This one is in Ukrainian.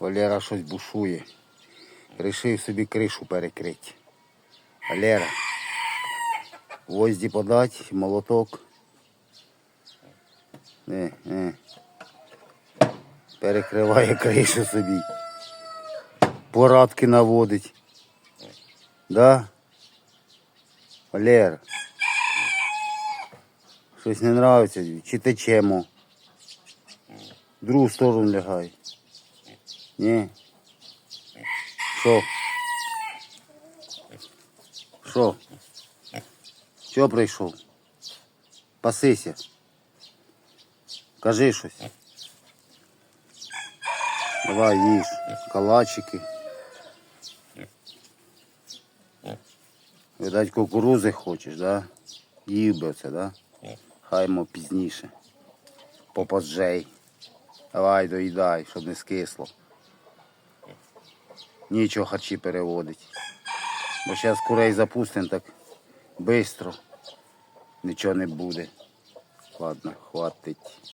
Валера щось бушує. Рішив собі кришу перекрити. Валера. Гвозді подать, молоток. Не, не. Перекриває кришу собі. Порадки наводить. Да? Валера. Щось не нравиться, чи течемо? В другу сторону лягай. Ні. Що? Що? Чого прийшов? Пасися. Кажи щось. Давай їж. Калачики. Видать, кукурузи хочеш, да? Їв би це, да? Хаймо пізніше. Попозжей. Давай доїдай, щоб не скисло. Нічого харчі переводить. Бо зараз курей запустимо так швидко. Нічого не буде. Ладно, хватить.